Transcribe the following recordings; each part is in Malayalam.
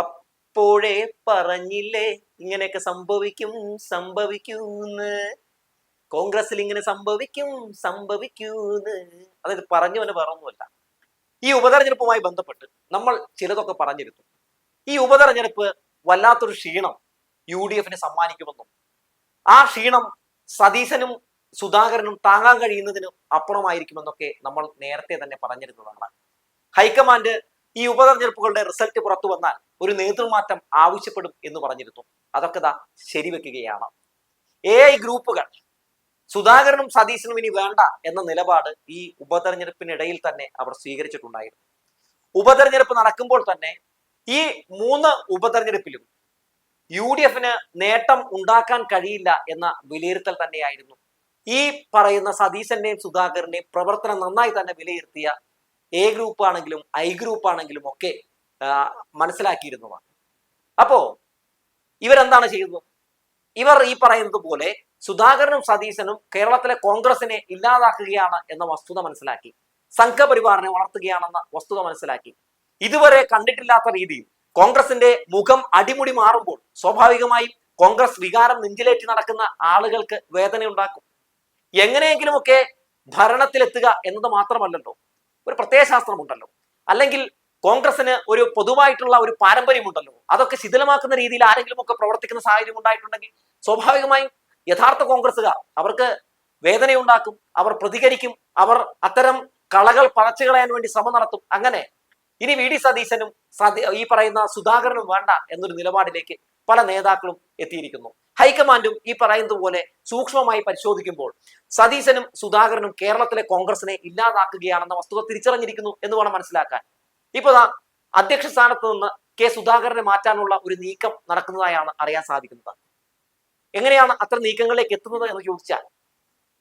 അപ്പോഴേ പറഞ്ഞില്ലേ ഇങ്ങനെയൊക്കെ സംഭവിക്കും സംഭവിക്കൂന്ന്. കോൺഗ്രസിൽ ഇങ്ങനെ സംഭവിക്കും സംഭവിക്കൂന്ന്. അതായത് പറഞ്ഞവന് പറയൊന്നുമല്ല ഈ ഉപതെരഞ്ഞെടുപ്പുമായി ബന്ധപ്പെട്ട് നമ്മൾ ചിലതൊക്കെ പറഞ്ഞിരുന്നു. ഈ ഉപതെരഞ്ഞെടുപ്പ് വല്ലാത്തൊരു ക്ഷീണം യു ഡി എഫിന് സമ്മാനിക്കുമെന്നും ആ ക്ഷീണം സതീശനും സുധാകരനും താങ്ങാൻ കഴിയുന്നതിനും അപ്പുറമായിരിക്കുമെന്നൊക്കെ നമ്മൾ നേരത്തെ തന്നെ പറഞ്ഞിരുന്നതാണ്. ഹൈക്കമാൻഡ് ഈ ഉപതെരഞ്ഞെടുപ്പുകളുടെ റിസൾട്ട് പുറത്തു വന്നാൽ ഒരു നേതൃമാറ്റം ആവശ്യപ്പെടും എന്ന് പറഞ്ഞിരുന്നു. അതൊക്കെ ദാ ശരിവെക്കുകയാണ് എ ഐ ഗ്രൂപ്പുകൾ സുധാകരനും സതീശനും ഇനി വേണ്ട എന്ന നിലപാട് ഈ ഉപതെരഞ്ഞെടുപ്പിനിടയിൽ തന്നെ അവർ സ്വീകരിച്ചിട്ടുണ്ടായിരുന്നു. ഉപതെരഞ്ഞെടുപ്പ് നടക്കുമ്പോൾ തന്നെ ഈ മൂന്ന് ഉപതെരഞ്ഞെടുപ്പിലും യു ഡി എഫിന് നേട്ടം ഉണ്ടാക്കാൻ കഴിയില്ല എന്ന വിലയിരുത്തൽ തന്നെയായിരുന്നു. ഈ പറയുന്ന സതീശന്റെയും സുധാകരന്റെയും പ്രവർത്തനം നന്നായി തന്നെ വിലയിരുത്തിയ എ ഗ്രൂപ്പ് ആണെങ്കിലും ഐ ഗ്രൂപ്പ് ആണെങ്കിലും ഒക്കെ മനസ്സിലാക്കിയിരുന്നതാണ്. അപ്പോ ഇവരെന്താണ് ചെയ്യുന്നത് ഇവർ ഈ പറയുന്നത് പോലെ സുധാകരനും സതീശനും കേരളത്തിലെ കോൺഗ്രസിനെ ഇല്ലാതാക്കുകയാണ് എന്ന വസ്തുത മനസ്സിലാക്കി സംഘപരിവാറിനെ വളർത്തുകയാണെന്ന വസ്തുത മനസ്സിലാക്കി. ഇതുവരെ കണ്ടിട്ടില്ലാത്ത രീതിയിൽ കോൺഗ്രസിന്റെ മുഖം അടിമുടി മാറുമ്പോൾ സ്വാഭാവികമായും കോൺഗ്രസ് വികാരം നെഞ്ചിലേറ്റി നടക്കുന്ന ആളുകൾക്ക് വേദനയുണ്ടാക്കും. എങ്ങനെയെങ്കിലുമൊക്കെ ഭരണത്തിലെത്തുക എന്നത് മാത്രമല്ലല്ലോ. ഒരു പ്രത്യയശാസ്ത്രമുണ്ടല്ലോ അല്ലെങ്കിൽ കോൺഗ്രസിന് ഒരു പൊതുവായിട്ടുള്ള ഒരു പാരമ്പര്യമുണ്ടല്ലോ. അതൊക്കെ ശിഥിലമാക്കുന്ന രീതിയിൽ ആരെങ്കിലും ഒക്കെ പ്രവർത്തിക്കുന്ന സാഹചര്യം ഉണ്ടായിട്ടുണ്ടെങ്കിൽ സ്വാഭാവികമായും യഥാർത്ഥ കോൺഗ്രസ്സുകാർ അവർക്ക് വേദനയുണ്ടാക്കും അവർ പ്രതികരിക്കും അവർ അത്തരം കളകൾ പറച്ചു കളയാൻ വേണ്ടി ശ്രമം നടത്തും. അങ്ങനെ ഇനി വി ഡി സതീശനും ഈ പറയുന്ന സുധാകരനും വേണ്ട എന്നൊരു നിലപാടിലേക്ക് പല നേതാക്കളും എത്തിയിരിക്കുന്നു. ഹൈക്കമാൻഡും ഈ പറയുന്നത് പോലെ സൂക്ഷ്മമായി പരിശോധിക്കുമ്പോൾ സതീശനും സുധാകരനും കേരളത്തിലെ കോൺഗ്രസിനെ ഇല്ലാതാക്കുകയാണെന്ന വസ്തുത തിരിച്ചറിഞ്ഞിരിക്കുന്നു എന്ന് വേണം മനസ്സിലാക്കാൻ. ഇപ്പൊ അധ്യക്ഷ സ്ഥാനത്ത് നിന്ന് കെ സുധാകരനെ മാറ്റാനുള്ള ഒരു നീക്കം നടക്കുന്നതായാണ് അറിയാൻ സാധിക്കുന്നത്. എങ്ങനെയാണ് അത്ര നീക്കങ്ങളിലേക്ക് എത്തുന്നത് എന്ന് ചോദിച്ചാൽ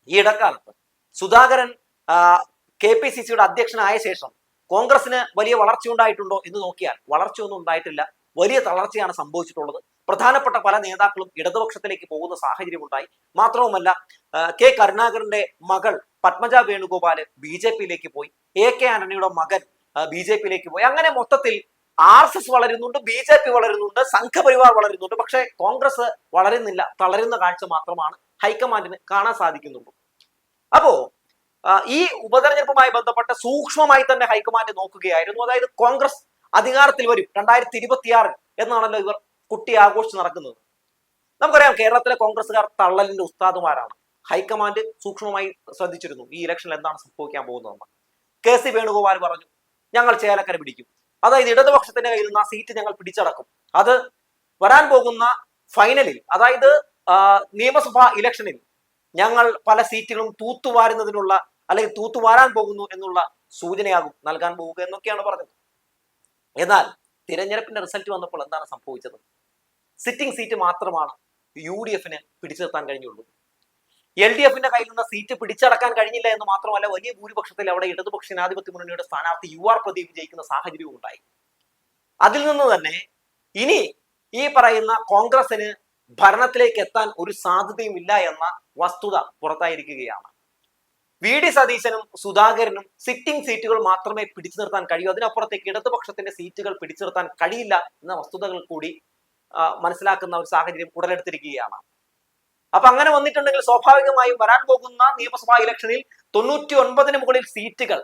ഈ ഇടക്കാലത്ത് സുധാകരൻ കെ പി സി സിയുടെ അധ്യക്ഷനായ ശേഷം കോൺഗ്രസിന് വലിയ വളർച്ച ഉണ്ടായിട്ടുണ്ടോ എന്ന് നോക്കിയാൽ വളർച്ചയൊന്നും ഉണ്ടായിട്ടില്ല. വലിയ തളർച്ചയാണ് സംഭവിച്ചിട്ടുള്ളത്. പ്രധാനപ്പെട്ട പല നേതാക്കളും ഇടതുപക്ഷത്തിലേക്ക് പോകുന്ന സാഹചര്യം ഉണ്ടായി മാത്രവുമല്ല കെ കരുണാകരന്റെ മകൾ പത്മജ വേണുഗോപാൽ ബി ജെ പിയിലേക്ക് പോയി. എ കെ ആന്റണിയുടെ മകൻ ബി ജെ പിയിലേക്ക് പോയി. അങ്ങനെ മൊത്തത്തിൽ ആർ എസ് എസ് വളരുന്നുണ്ട് ബി ജെ പി വളരുന്നുണ്ട് സംഘപരിവാർ വളരുന്നുണ്ട്. പക്ഷേ കോൺഗ്രസ് വളരുന്നില്ല. തളരുന്ന കാഴ്ച മാത്രമാണ് ഹൈക്കമാൻഡിന് കാണാൻ സാധിക്കുന്നുള്ളൂ. അപ്പോ ഈ ഉപതെരഞ്ഞെടുപ്പുമായി ബന്ധപ്പെട്ട സൂക്ഷ്മമായി തന്നെ ഹൈക്കമാൻഡ് നോക്കുകയായിരുന്നു. അതായത് കോൺഗ്രസ് അധികാരത്തിൽ വരും രണ്ടായിരത്തി ഇരുപത്തിയാറിൽ എന്നാണല്ലോ ഇവർ കുട്ടി ആഘോഷിച്ച് നടക്കുന്നത്. നമുക്കറിയാം കേരളത്തിലെ കോൺഗ്രസ്സുകാർ തള്ളലിന്റെ ഉസ്താദുമാരാണ്. ഹൈക്കമാൻഡ് സൂക്ഷ്മമായി ശ്രദ്ധിച്ചിരുന്നു ഈ ഇലക്ഷനിൽ എന്താണ് സംഭവിക്കാൻ പോകുന്നതെന്ന് കെ സി വേണുഗോപാൽ പറഞ്ഞു ഞങ്ങൾ ചേലക്കര പിടിക്കും. അതായത് ഇടതുപക്ഷത്തിന്റെ കയ്യിൽ നിന്ന് ആ സീറ്റ് ഞങ്ങൾ പിടിച്ചടക്കും. അത് വരാൻ പോകുന്ന ഫൈനലിൽ അതായത് നിയമസഭാ ഇലക്ഷനിൽ ഞങ്ങൾ പല സീറ്റുകളും തൂത്തുവാരുന്നതിനുള്ള അല്ലെങ്കിൽ തൂത്തുവാരാൻ പോകുന്നു എന്നുള്ള സൂചനയാകും നൽകാൻ പോവുക എന്നൊക്കെയാണ് പറഞ്ഞത്. എന്നാൽ തിരഞ്ഞെടുപ്പിന്റെ റിസൾട്ട് വന്നപ്പോൾ എന്താണ് സംഭവിച്ചത്? സിറ്റിംഗ് സീറ്റ് മാത്രമാണ് യു ഡി എഫിന് പിടിച്ചു നിർത്താൻ കഴിഞ്ഞുള്ളൂ. എൽ ഡി എഫിന്റെ കയ്യിൽ നിന്ന് സീറ്റ് പിടിച്ചടക്കാൻ കഴിഞ്ഞില്ല എന്ന് മാത്രമല്ല വലിയ ഭൂരിപക്ഷത്തിൽ അവിടെ ഇടതുപക്ഷ ജനാധിപത്യ മുന്നണിയുടെ സ്ഥാനാർത്ഥി യു ആർ പ്രദീപ് ജയിക്കുന്ന സാഹചര്യവും ഉണ്ടായി. അതിൽ നിന്ന് തന്നെ ഇനി ഈ പറയുന്ന കോൺഗ്രസിന് ഭരണത്തിലേക്ക് എത്താൻ ഒരു സാധ്യതയും ഇല്ല എന്ന വസ്തുത പുറത്തായിരിക്കുകയാണ്. വി ഡി സതീശനും സുധാകരനും സിറ്റിംഗ് സീറ്റുകൾ മാത്രമേ പിടിച്ചു നിർത്താൻ കഴിയൂ. അതിനപ്പുറത്തേക്ക് ഇടതുപക്ഷത്തിന്റെ സീറ്റുകൾ പിടിച്ചു നിർത്താൻ കഴിയില്ല എന്ന വസ്തുതകൾ കൂടി മനസ്സിലാക്കുന്ന ഒരു സാഹചര്യം ഉടലെടുത്തിരിക്കുകയാണ്. അപ്പൊ അങ്ങനെ വന്നിട്ടുണ്ടെങ്കിൽ സ്വാഭാവികമായും വരാൻ പോകുന്ന നിയമസഭാ ഇലക്ഷനിൽ തൊണ്ണൂറ്റി ഒൻപതിന് മുകളിൽ സീറ്റുകൾ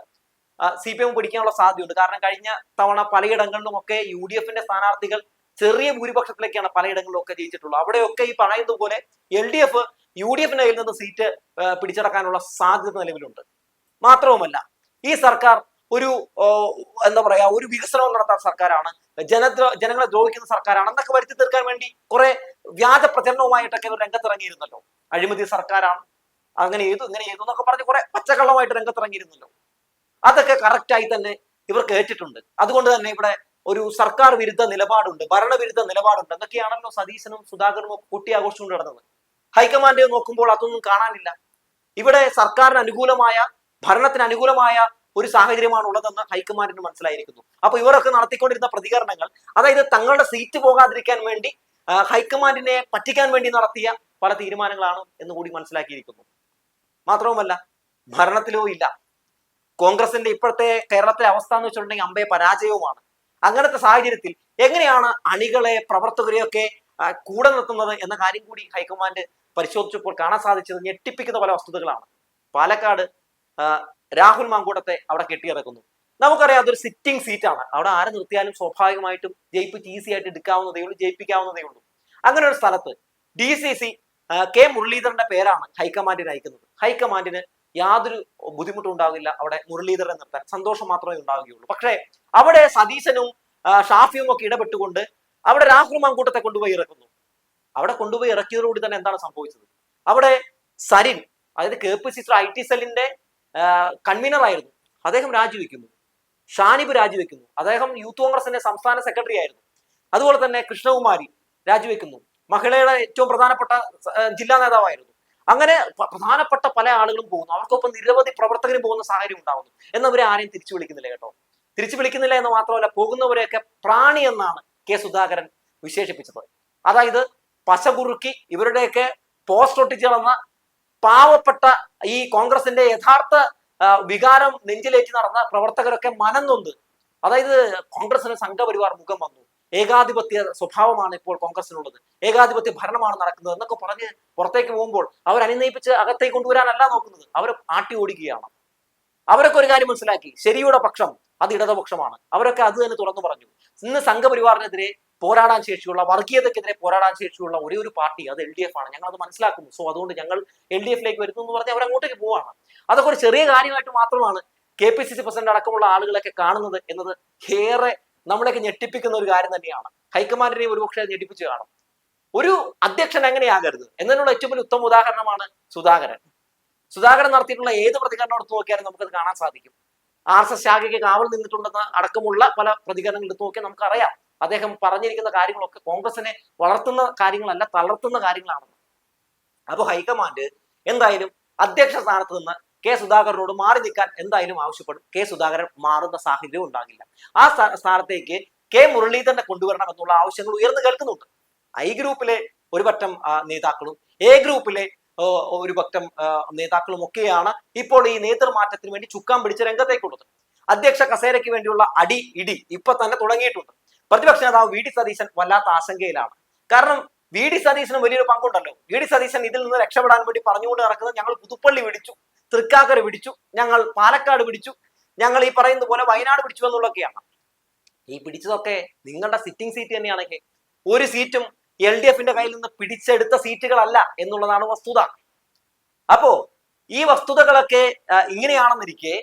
സി പി എം പിടിക്കാനുള്ള സാധ്യതയുണ്ട്. കാരണം കഴിഞ്ഞ തവണ പലയിടങ്ങളിലും ഒക്കെ യു ഡി എഫിന്റെ സ്ഥാനാർത്ഥികൾ ചെറിയ ഭൂരിപക്ഷത്തിലേക്കാണ് പലയിടങ്ങളിലും ഒക്കെ ജയിച്ചിട്ടുള്ളത്. അവിടെയൊക്കെ ഈ പറയുന്നത് പോലെ L D F U D എഫിന്റെ കയ്യിൽ നിന്ന് സീറ്റ് പിടിച്ചടക്കാനുള്ള സാധ്യത നിലവിലുണ്ട്. മാത്രവുമല്ല ഈ സർക്കാർ ഒരു എന്താ പറയാ ഒരു വികസനവും നടത്താത്ത സർക്കാരാണ്. ജനദ്രോ ജനങ്ങളെ ദ്രോഹിക്കുന്ന സർക്കാരാണ്. എന്നൊക്കെ വരുത്തി തീർക്കാൻ വേണ്ടി കുറെ വ്യാജ പ്രചരണവുമായിട്ടൊക്കെ ഇവർ രംഗത്തിറങ്ങിയിരുന്നല്ലോ. അഴിമതി സർക്കാരാണ്. അങ്ങനെ ചെയ്തു ഇങ്ങനെ ചെയ്തു എന്നൊക്കെ പറഞ്ഞ് കുറെ പച്ചക്കള്ളമായിട്ട് രംഗത്തിറങ്ങിയിരുന്നല്ലോ. അതൊക്കെ കറക്റ്റായി തന്നെ ഇവർ കേട്ടിട്ടുണ്ട്. അതുകൊണ്ട് തന്നെ ഇവിടെ ഒരു സർക്കാർ വിരുദ്ധ നിലപാടുണ്ട് ഭരണവിരുദ്ധ നിലപാടുണ്ട്. എന്നൊക്കെയാണല്ലോ സതീശനും സുധാകരനും ഒക്കെ കുട്ടി ആഘോഷിച്ചുകൊണ്ട് നടന്നത്. ഹൈക്കമാൻഡ് നോക്കുമ്പോൾ അതൊന്നും കാണാനില്ല. ഇവിടെ സർക്കാരിന് അനുകൂലമായ ഭരണത്തിന് അനുകൂലമായ ഒരു സാഹചര്യമാണ് ഉള്ളതെന്ന് ഹൈക്കമാൻഡിന് മനസ്സിലായിരിക്കുന്നു. അപ്പൊ ഇവരൊക്കെ നടത്തിക്കൊണ്ടിരുന്ന പ്രതികരണങ്ങൾ അതായത് തങ്ങളുടെ സീറ്റ് പോകാതിരിക്കാൻ വേണ്ടി ഹൈക്കമാൻഡിനെ പറ്റിക്കാൻ വേണ്ടി നടത്തിയ പല തീരുമാനങ്ങളാണ് എന്ന് കൂടി മനസ്സിലാക്കിയിരിക്കുന്നു. മാത്രവുമല്ല ഭരണത്തിലോ ഇല്ല. കോൺഗ്രസിന്റെ ഇപ്പോഴത്തെ കേരളത്തിലെ അവസ്ഥ എന്ന് വെച്ചിട്ടുണ്ടെങ്കിൽ അമ്പേ പരാജയവുമാണ്. അങ്ങനത്തെ സാഹചര്യത്തിൽ എങ്ങനെയാണ് അണികളെ പ്രവർത്തകരെയൊക്കെ കൂടെ നിർത്തുന്നത് എന്ന കാര്യം കൂടി ഹൈക്കമാൻഡ് പരിശോധിച്ചപ്പോൾ കാണാൻ സാധിച്ചത് ഞെട്ടിപ്പിക്കുന്ന പല വസ്തുതകളാണ്. പാലക്കാട് രാഹുൽ മാങ്കൂട്ടത്തെ അവിടെ കെട്ടിയിറക്കുന്നു. നമുക്കറിയാം അതൊരു സിറ്റിംഗ് സീറ്റാണ് അവിടെ ആരെ നിർത്തിയാലും സ്വാഭാവികമായിട്ടും ജയിപ്പിച്ച് ഈസി ആയിട്ട് എടുക്കാവുന്നതേ ഉള്ളൂ ജയിപ്പിക്കാവുന്നതേ ഉള്ളൂ. അങ്ങനെ ഒരു സ്ഥലത്ത് ഡി സി സി കെ മുരളീധരന്റെ പേരാണ് ഹൈക്കമാൻഡിന് അയക്കുന്നത്. ഹൈക്കമാൻഡിന് യാതൊരു ബുദ്ധിമുട്ടും ഉണ്ടാവില്ല അവിടെ മുരളീധരനെ നിർത്താൻ. സന്തോഷം മാത്രമേ ഉണ്ടാവുകയുള്ളൂ. പക്ഷേ അവിടെ സതീശനും ഷാഫിയും ഒക്കെ ഇടപെട്ടുകൊണ്ട് അവിടെ രാഹുൽ മാങ്കൂട്ടത്തെ കൊണ്ടുപോയി ഇറക്കുന്നു. അവിടെ കൊണ്ടുപോയി ഇറക്കിയതോടുകൂടി തന്നെ എന്താണ് സംഭവിച്ചത്? അവിടെ സരിൻ അതായത് K P C I T സെല്ലിന്റെ കൺവീനർ ആയിരുന്നു അദ്ദേഹം രാജിവെക്കുന്നു. ഷാനിബ് രാജിവെക്കുന്നു. അദ്ദേഹം യൂത്ത് കോൺഗ്രസിന്റെ സംസ്ഥാന സെക്രട്ടറി ആയിരുന്നു. അതുപോലെ തന്നെ കൃഷ്ണകുമാരി രാജിവെക്കുന്നു. മഹിളയുടെ ഏറ്റവും പ്രധാനപ്പെട്ട ജില്ലാ നേതാവായിരുന്നു. അങ്ങനെ പ്രധാനപ്പെട്ട പല ആളുകളും പോകുന്നു. അവർക്കൊപ്പം നിരവധി പ്രവർത്തകരും പോകുന്ന സാഹചര്യം ഉണ്ടാകുന്നു എന്നവരെ ആരെയും തിരിച്ചു വിളിക്കുന്നില്ല കേട്ടോ. തിരിച്ചു വിളിക്കുന്നില്ല എന്ന് മാത്രമല്ല പോകുന്നവരെയൊക്കെ പ്രാണി എന്നാണ് കെ സുധാകരൻ വിശേഷിപ്പിച്ചത്. അതായത് പശ കുറുക്കി ഇവരുടെയൊക്കെ പോസ്റ്റ് ഒട്ടിച്ചു നടന്ന പാവപ്പെട്ട ഈ കോൺഗ്രസിന്റെ യഥാർത്ഥ വികാരം നെഞ്ചിലേറ്റി നടന്ന പ്രവർത്തകരൊക്കെ മനംനൊന്ത്. അതായത് കോൺഗ്രസിന് സംഘപരിവാർ മുഖം വന്നു. ഏകാധിപത്യ സ്വഭാവമാണ് ഇപ്പോൾ കോൺഗ്രസിനുള്ളത്. ഏകാധിപത്യ ഭരണമാണ് നടക്കുന്നത് എന്നൊക്കെ പറഞ്ഞ് പുറത്തേക്ക് പോകുമ്പോൾ അവർ അകത്തേക്ക് കൊണ്ടുവരാനല്ല നോക്കുന്നത്. അവർ ആട്ടി ഓടിക്കുകയാണ്. അവരൊക്കെ ഒരു കാര്യം മനസ്സിലാക്കി. ശരിയുടെ പക്ഷം അത് ഇടതുപക്ഷമാണ്. അവരൊക്കെ അത് തന്നെ തുറന്നു പറഞ്ഞു. ഇന്ന് സംഘപരിവാറിനെതിരെ പോരാടാൻ ശേഷിയുള്ള വർഗീയതക്കെതിരെ പോരാടാൻ ശേഷിയുള്ള ഒരേ ഒരു പാർട്ടി അത് എൽ ഡി എഫ് ആണ്. ഞങ്ങൾ അത് മനസ്സിലാക്കുന്നു. സോ അതുകൊണ്ട് ഞങ്ങൾ എൽ ഡി എഫിലേക്ക് വരുന്നു എന്ന് പറഞ്ഞാൽ അവർ അങ്ങോട്ടേക്ക് പോവാണ്. അതൊക്കെ ഒരു ചെറിയ കാര്യമായിട്ട് മാത്രമാണ് K P C C president അടക്കമുള്ള ആളുകളൊക്കെ കാണുന്നത് എന്നത് ഏറെ നമ്മളെയൊക്കെ ഞെട്ടിപ്പിക്കുന്ന ഒരു കാര്യം തന്നെയാണ്. ഹൈക്കമാൻഡിനെ ഒരുപക്ഷെ ഞെട്ടിപ്പിച്ച് കാണും. ഒരു അധ്യക്ഷൻ എങ്ങനെയാകരുത് എന്നതിനുള്ള ഏറ്റവും വലിയ ഉത്തമ ഉദാഹരണമാണ് സുധാകരൻ. സുധാകരൻ നടത്തിയിട്ടുള്ള ഏത് പ്രതികരണം എടുത്തു നോക്കിയാലും നമുക്കത് കാണാൻ സാധിക്കും. ആർ എസ് എസ് ശാഖയ്ക്ക് കാവൽ നിന്നിട്ടുണ്ടെന്ന് അടക്കമുള്ള പല പ്രതികരണങ്ങൾ എടുത്ത് നോക്കിയാൽ നമുക്കറിയാം. അദ്ദേഹം പറഞ്ഞിരിക്കുന്ന കാര്യങ്ങളൊക്കെ കോൺഗ്രസിനെ വളർത്തുന്ന കാര്യങ്ങളല്ല തളർത്തുന്ന കാര്യങ്ങളാണെന്ന്. അപ്പോൾ ഹൈക്കമാൻഡ് എന്തായാലും അധ്യക്ഷ സ്ഥാനത്ത് നിന്ന് കെ സുധാകരനോട് മാറി നിൽക്കാൻ എന്തായാലും ആവശ്യപ്പെടും. കെ സുധാകരൻ മാറുന്ന സാഹചര്യം ഉണ്ടാകില്ല. ആ സ്ഥാനത്തേക്ക് കെ മുരളീധരനെ കൊണ്ടുവരണം എന്നുള്ള ആവശ്യങ്ങൾ ഉയർന്നു കേൾക്കുന്നുണ്ട്. ഐ ഗ്രൂപ്പിലെ ഒരു പറ്റം നേതാക്കളും എ ഗ്രൂപ്പിലെ ഒരു പറ്റം നേതാക്കളും ഒക്കെയാണ് ഇപ്പോൾ ഈ നേതൃമാറ്റത്തിന് വേണ്ടി ചുക്കാൻ പിടിച്ച് രംഗത്തേക്കുള്ളത്. അധ്യക്ഷ കസേരയ്ക്ക് വേണ്ടിയുള്ള അടി ഇടി ഇപ്പൊ തന്നെ തുടങ്ങിയിട്ടുണ്ട്. പ്രതിപക്ഷ നേതാവ് വി ഡി സതീശൻ വല്ലാത്ത ആശങ്കയിലാണ്. കാരണം വി ഡി സതീശന് വലിയൊരു പങ്കുണ്ടല്ലോ. വി ഡി സതീശൻ ഇതിൽ നിന്ന് രക്ഷപ്പെടാൻ വേണ്ടി പറഞ്ഞുകൊണ്ട് നടക്കുന്നത് ഞങ്ങൾ പുതുപ്പള്ളി പിടിച്ചു തൃക്കാക്കര പിടിച്ചു ഞങ്ങൾ പാലക്കാട് പിടിച്ചു ഞങ്ങൾ ഈ പറയുന്ന പോലെ വയനാട് പിടിച്ചു എന്നുള്ളതൊക്കെയാണ്. ഈ പിടിച്ചതൊക്കെ നിങ്ങളുടെ സിറ്റിംഗ് സീറ്റ് തന്നെയാണെങ്കിൽ ഒരു സീറ്റും എൽ ഡി എഫിന്റെ കയ്യിൽ നിന്ന് പിടിച്ചെടുത്ത സീറ്റുകളല്ല എന്നുള്ളതാണ് വസ്തുത. അപ്പോ ഈ വസ്തുതകളൊക്കെ ഇങ്ങനെയാണെന്നിരിക്കെ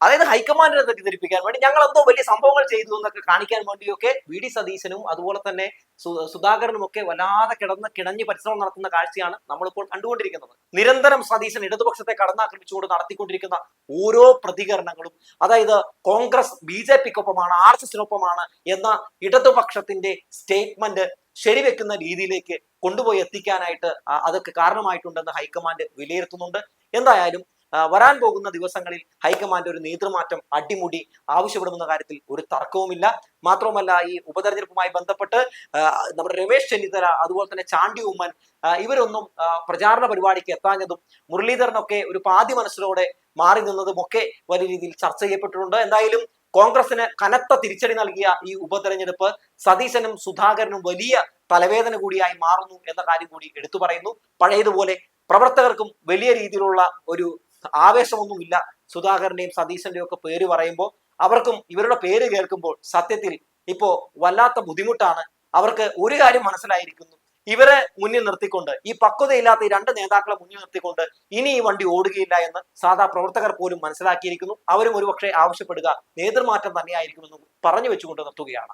അതായത് ഹൈക്കമാൻഡിനെ തെറ്റിദ്ധരിപ്പിക്കാൻ വേണ്ടി ഞങ്ങൾ എന്തോ വലിയ സംഭവങ്ങൾ ചെയ്തു എന്നൊക്കെ കാണിക്കാൻ വേണ്ടിയൊക്കെ വി ഡി സതീശനും അതുപോലെ തന്നെ സുധാകരനും ഒക്കെ വല്ലാതെ കിടന്ന് കിണഞ്ഞ് പരിശ്രമം നടത്തുന്ന കാഴ്ചയാണ് നമ്മളിപ്പോൾ കണ്ടുകൊണ്ടിരിക്കുന്നത്. നിരന്തരം സതീശൻ ഇടതുപക്ഷത്തെ കടന്നാക്രമിച്ചുകൊണ്ട് നടത്തിക്കൊണ്ടിരിക്കുന്ന ഓരോ പ്രതികരണങ്ങളും അതായത് കോൺഗ്രസ് ബി ജെ പിക്കൊപ്പമാണ് ആർ എസ് എസിനൊപ്പമാണ് എന്ന ഇടതുപക്ഷത്തിന്റെ സ്റ്റേറ്റ്മെന്റ് ശരിവെക്കുന്ന രീതിയിലേക്ക് കൊണ്ടുപോയി എത്തിക്കാനായിട്ട് അതൊക്കെ കാരണമായിട്ടുണ്ടെന്ന് ഹൈക്കമാൻഡ് വിലയിരുത്തുന്നുണ്ട്. എന്തായാലും വരാൻ പോകുന്ന ദിവസങ്ങളിൽ ഹൈക്കമാൻഡ് ഒരു നേതൃമാറ്റം അടിമുടി ആവശ്യപ്പെടുമെന്ന കാര്യത്തിൽ ഒരു തർക്കവുമില്ല. മാത്രവുമല്ല ഈ ഉപതെരഞ്ഞെടുപ്പുമായി ബന്ധപ്പെട്ട് നമ്മുടെ രമേശ് ചെന്നിത്തല അതുപോലെ തന്നെ ചാണ്ടി ഉമ്മൻ ഇവരൊന്നും പ്രചാരണ പരിപാടിക്ക് എത്താഞ്ഞതും മുരളീധരനൊക്കെ ഒരു പാതി മനസ്സിലൂടെ മാറി നിന്നതും ഒക്കെ വലിയ രീതിയിൽ ചർച്ച ചെയ്യപ്പെട്ടിട്ടുണ്ട്. എന്തായാലും കോൺഗ്രസിന് കനത്ത തിരിച്ചടി നൽകിയ ഈ ഉപതെരഞ്ഞെടുപ്പ് സതീശനും സുധാകരനും വലിയ തലവേദന കൂടിയായി മാറുന്നു എന്ന കാര്യം കൂടി എടുത്തു പറയുന്നു. പഴയതുപോലെ പ്രവർത്തകർക്കും വലിയ രീതിയിലുള്ള ഒരു ആവേശമൊന്നുമില്ല. സുധാകരന്റെയും സതീശന്റെയും ഒക്കെ പേര് പറയുമ്പോൾ അവർക്കും ഇവരുടെ പേര് കേൾക്കുമ്പോൾ സത്യത്തിൽ ഇപ്പോ വല്ലാത്ത ബുദ്ധിമുട്ടാണ്. അവർക്ക് ഒരു കാര്യം മനസ്സിലായിരിക്കുന്നു. ഇവരെ മുന്നിൽ നിർത്തിക്കൊണ്ട് ഈ പക്വതയില്ലാത്ത ഈ രണ്ട് നേതാക്കളെ മുന്നിൽ നിർത്തിക്കൊണ്ട് ഇനി ഈ വണ്ടി ഓടുകയില്ല എന്ന് സാധാ പ്രവർത്തകർ പോലും മനസ്സിലാക്കിയിരിക്കുന്നു. അവരും ഒരുപക്ഷെ ആവശ്യപ്പെടുക നേതൃമാറ്റം തന്നെയായിരിക്കുമെന്ന് പറഞ്ഞു വെച്ചുകൊണ്ട് നിർത്തുകയാണ്.